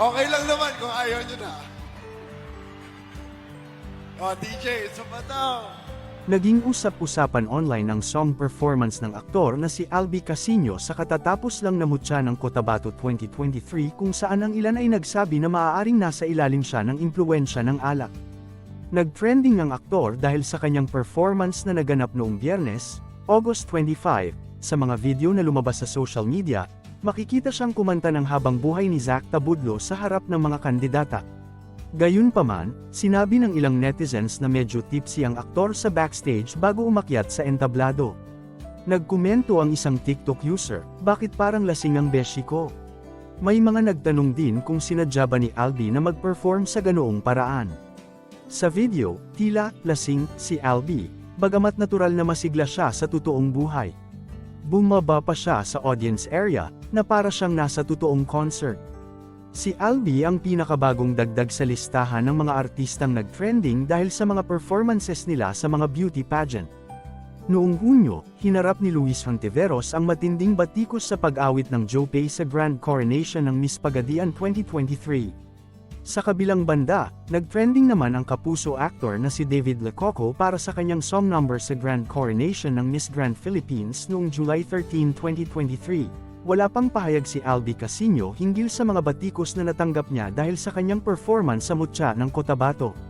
Okay lang naman kung ayaw nyo na. O, DJ, isa pa daw. Naging usap-usapan online ang song performance ng aktor na si Albi Casino sa katatapos lang na mutya ng Cotabato 2023 kung saan ang ilan ay nagsabi na maaaring nasa ilalim siya ng impluensya ng alak. Nag-trending ang aktor dahil sa kanyang performance na naganap noong biyernes, August 25, sa mga video na lumabas sa social media, makikita siyang kumanta ng habang buhay ni Zach Tabudlo sa harap ng mga kandidata. Gayunpaman, sinabi ng ilang netizens na medyo tipsy ang aktor sa backstage bago umakyat sa entablado. Nagkomento ang isang TikTok user, bakit parang lasing ang beshi ko? May mga nagtanong din kung sinadya ba ni Albi na mag-perform sa ganoong paraan. Sa video, tila, lasing, si Albi, bagamat natural na masigla siya sa totoong buhay. Bumaba pa siya sa audience area, na para siyang nasa totoong concert. Si Albi ang pinakabagong dagdag sa listahan ng mga artistang nag-trending dahil sa mga performances nila sa mga beauty pageant. Noong Hunyo, hinarap ni Luis Hontiveros ang matinding batikos sa pag-awit ng Jopay sa Grand Coronation ng Miss Pagadian 2023. Sa kabilang banda, nag-trending naman ang kapuso actor na si David Lecoco para sa kanyang song number sa Grand Coronation ng Miss Grand Philippines noong July 13, 2023. Wala pang pahayag si Albi Casino hinggil sa mga batikos na natanggap niya dahil sa kanyang performance sa mutya ng Cotabato.